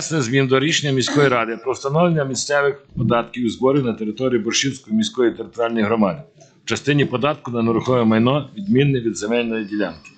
внесення змін до рішення міської ради про встановлення місцевих податків і зборів на території Борщівської міської територіальної громади в частині податку на нерухоме майно, відмінне від земельної ділянки.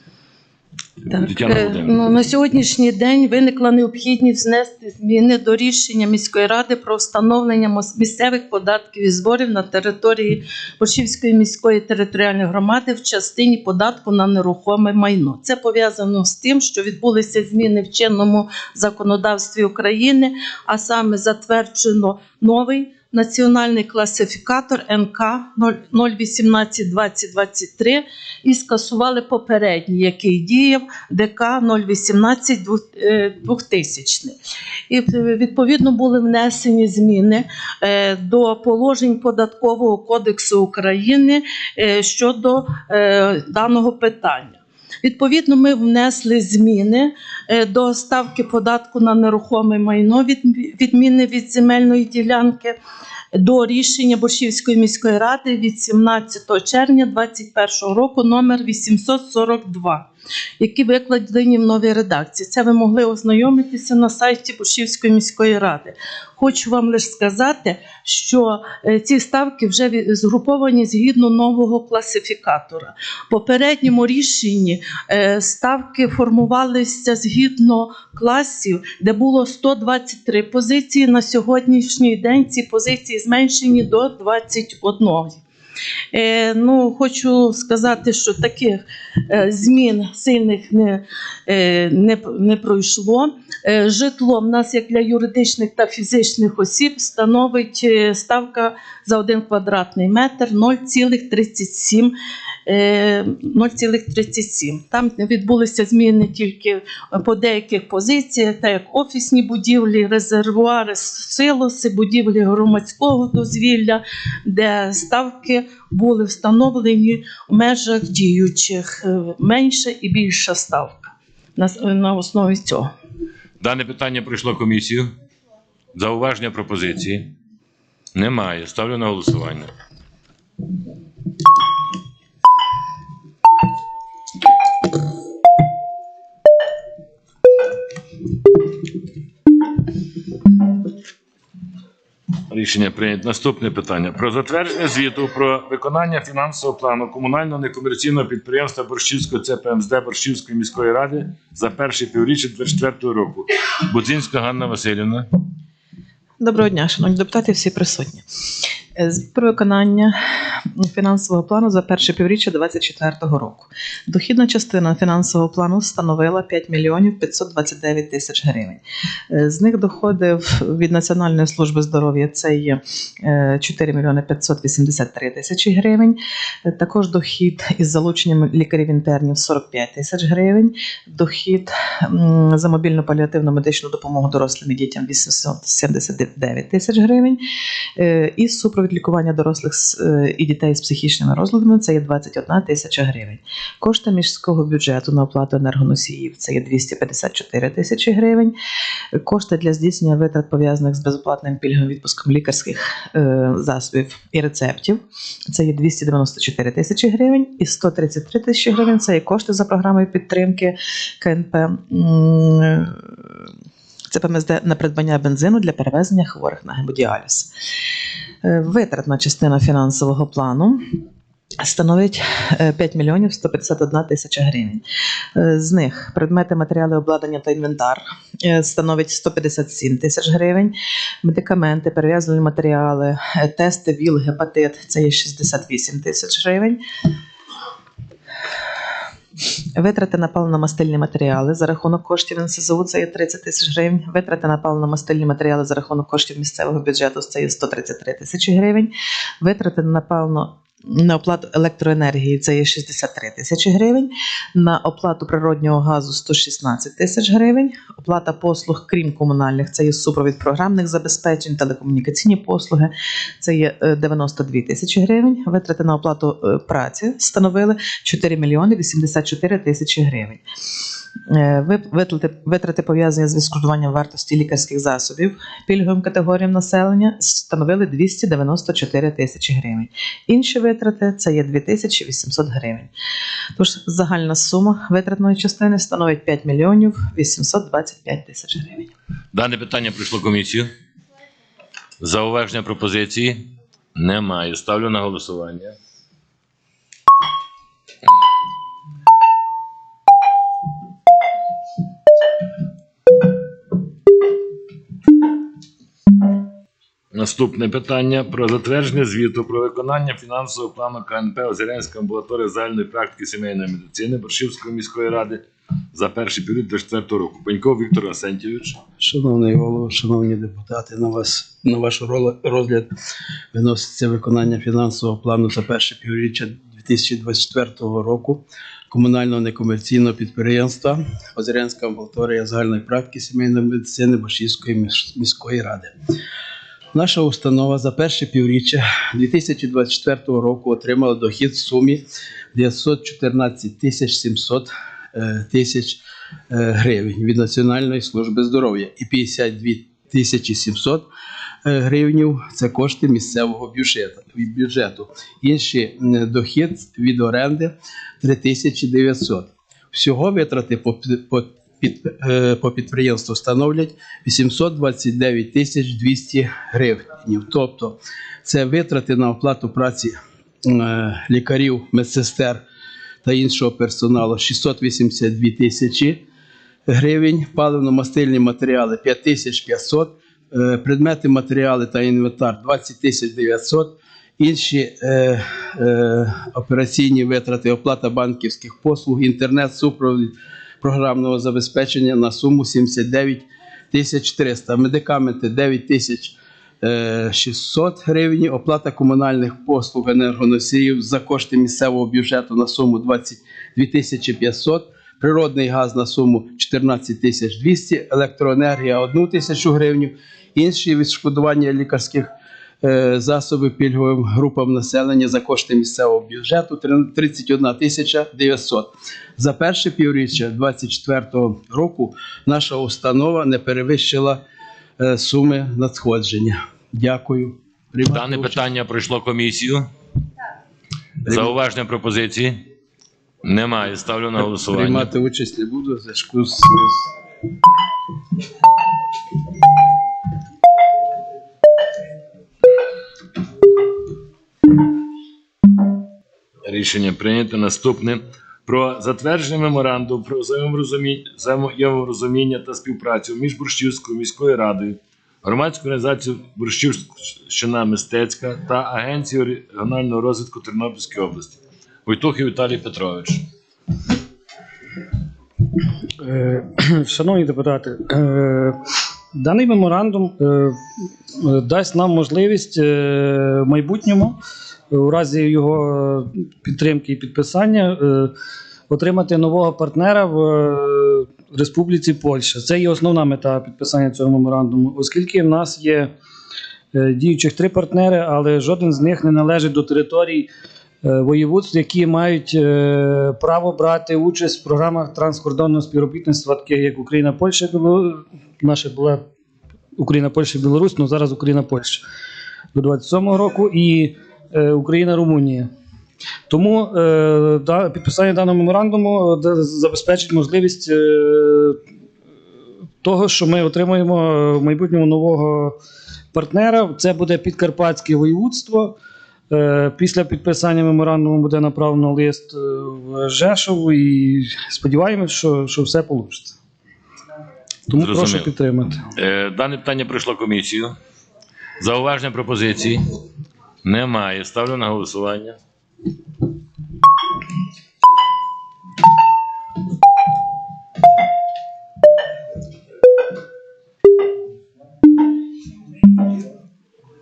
Так, е, ну, на сьогоднішній день виникла необхідність внести зміни до рішення міської ради про встановлення місцевих податків і зборів на території Борщівської міської територіальної громади в частині податку на нерухоме майно. Це пов'язано з тим, що відбулися зміни в чинному законодавстві України, а саме затверджено новий. Національний класифікатор НК 018-2023 і скасували попередній, який діяв ДК 018 2000. І е, відповідно були внесені зміни е, до положень Податкового кодексу України е, щодо е, даного питання. Відповідно, ми внесли зміни е, до ставки податку на нерухоме майно від відміни від земельної ділянки до рішення Борщівської міської ради від 17 червня 2021 року номер 842, які викладені в новій редакції. Це ви могли ознайомитися на сайті Борщівської міської ради. Хочу вам лише сказати, що е, ці ставки вже згруповані згідно нового класифікатора. В попередньому рішенні е, ставки формувалися згідно класів, де було 123 позиції. На сьогоднішній день ці позиції зменшені до 21. Е, ну, хочу сказати, що таких е, змін сильних не, е, не, не пройшло. Житло в нас, як для юридичних та фізичних осіб, становить ставка за один квадратний метр 0,37. е, 0,37. Там відбулися зміни тільки по деяких позиціях, так як офісні будівлі, резервуари, силоси, будівлі громадського дозвілля, де ставки були встановлені в межах діючих менше менша і більша ставка на, на основі цього. Дане питання пройшло комісію. Зауваження пропозиції? Немає. Ставлю на голосування. Рішення прийнято. Наступне питання. Про затвердження звіту про виконання фінансового плану комунального некомерційного підприємства Борщівського ЦПМСД Борщівської міської ради за перше півріччя 2024 року. Будзінська Ганна Васильівна. Доброго дня, шановні депутати, всі присутні. Е, Про виконання фінансового плану за перше півріччя 2024 року. Дохідна частина фінансового плану становила 5 мільйонів 529 тисяч гривень. Е, З них доходи від Національної служби здоров'я це є е, 4 мільйони 583 тисячі гривень. Е, Також дохід із залученням лікарів-інтернів 45 тисяч гривень. Дохід за мобільну паліативну медичну допомогу дорослим і дітям 879 тисяч гривень. Е, І супровід лікування дорослих е, і дітей з психічними розладами це є 21 тисяча гривень. Кошти міського бюджету на оплату енергоносіїв це є 254 тисячі гривень. Кошти для здійснення витрат пов'язаних з безоплатним пільговим відпуском лікарських е, засобів і рецептів. Це є 294 тисячі гривень, і 133 тисячі гривень це є кошти за програмою підтримки КНП. м, ЦПМСД на придбання бензину для перевезення хворих на гемодіаліз. Е, Витратна частина фінансового плану становить е, 5 мільйонів 151 тисяча гривень. Е, З них предмети, матеріали обладнання та інвентар е, становить 157 тисяч гривень. Медикаменти, перев'язані матеріали, е, тести ВІЛ, гепатит це є 68 тисяч гривень. Витрати на паливно-мастильні матеріали за рахунок коштів НСЗУ це є 30 тисяч гривень. Витрати на паливно-мастильні матеріали за рахунок коштів місцевого бюджету це є 133 тисячі гривень. Витрати на паливно на оплату електроенергії це є 63 тисячі гривень, на оплату природнього газу 116 тисяч гривень, оплата послуг, крім комунальних, це є супровід програмних забезпечень, телекомунікаційні послуги, це є е, 92 тисячі гривень. Витрати на оплату е, праці становили 4 мільйони 84 тисячі гривень. Е, Витрати, витрати пов'язані з відшкодуванням вартості лікарських засобів пільговим категоріям населення становили 294 тисячі гривень. Інші витрати це є 2800 гривень. Тож загальна сума витратної частини становить 5 мільйонів 825 тисяч гривень. Дане питання прийшло комісію. Зауваження пропозиції немає. Ставлю на голосування. Наступне питання про затвердження звіту про виконання фінансового плану КНП Озерянська амбулаторія загальної практики сімейної медицини Борщівської міської ради за перший період 24 року. Пеньков Віктор Асентьович. Шановний голово, шановні депутати, на вас на ваш розгляд виноситься виконання фінансового плану за перше півріччя 2024 року комунального некомерційного підприємства Озерянська амбулаторія загальної практики сімейної медицини Башівської міської ради. Наша установа за перше півріччя 2024 року отримала дохід в сумі 914 тисяч 700 е, тисяч е, гривень від Національної служби здоров'я і 52 тисячі 700 е, гривнів це кошти місцевого бюджету. Інший дохід від оренди 3900. Всього витрати по, під, е, по підприємству становлять 829 тисяч 200 гривень. Тобто це витрати на оплату праці е, лікарів, медсестер та іншого персоналу. 682 тисячі гривень, паливно-мастильні матеріали 5500, е, предмети, матеріали та інвентар 20 900, інші е, е, операційні витрати, оплата банківських послуг, інтернет, супровід програмного забезпечення на суму 79 тисяч 300, медикаменти 9 тисяч е, 600 гривень, оплата комунальних послуг енергоносіїв за кошти місцевого бюджету на суму 22 тисячі 500, природний газ на суму 14 тисяч 200, електроенергія 1 тисячу гривень, інші відшкодування лікарських е, засобів пільговим групам населення за кошти місцевого бюджету 31 тисяча 900. За перше півріччя 2024 року наша установа не перевищила е, суми надходження. Дякую. Приймати Дане участь. питання пройшло комісію. Зауваження пропозиції немає. Ставлю на голосування. Приймати участь не буду в зв'язку з Рішення прийнято. Наступне про затвердження меморандуму про взаєморозуміння, та співпрацю між Борщівською міською радою, громадською організацією Борщівщина мистецька та Агенцією регіонального розвитку Тернопільської області. Войтухів Віталій Петрович. Е, Шановні депутати, е, даний меморандум е, дасть нам можливість в майбутньому, у разі його підтримки і підписання, е, отримати нового партнера в е, Республіці Польща. Це є основна мета підписання цього меморандуму, оскільки в нас є е, діючих три партнери, але жоден з них не належить до територій е, воєводств, які мають е, право брати участь в програмах транскордонного співробітництва, таких як Україна, Польща, наша була Україна, Польща, Білорусь, ну зараз Україна, Польща до 27-го року і е, Україна, Румунія. Тому е, підписання даного меморандуму е, забезпечить можливість того, що ми отримаємо в майбутньому нового партнера. Це буде Підкарпатське воєводство. Після підписання меморандуму буде направлено лист в Жешов і сподіваємось, що, що все вийде. Тому Зрозуміло. прошу підтримати. Дане питання пройшло комісію. Зауваження пропозиції немає. Ставлю на голосування.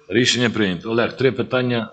Рішення прийнято. Олег, три питання.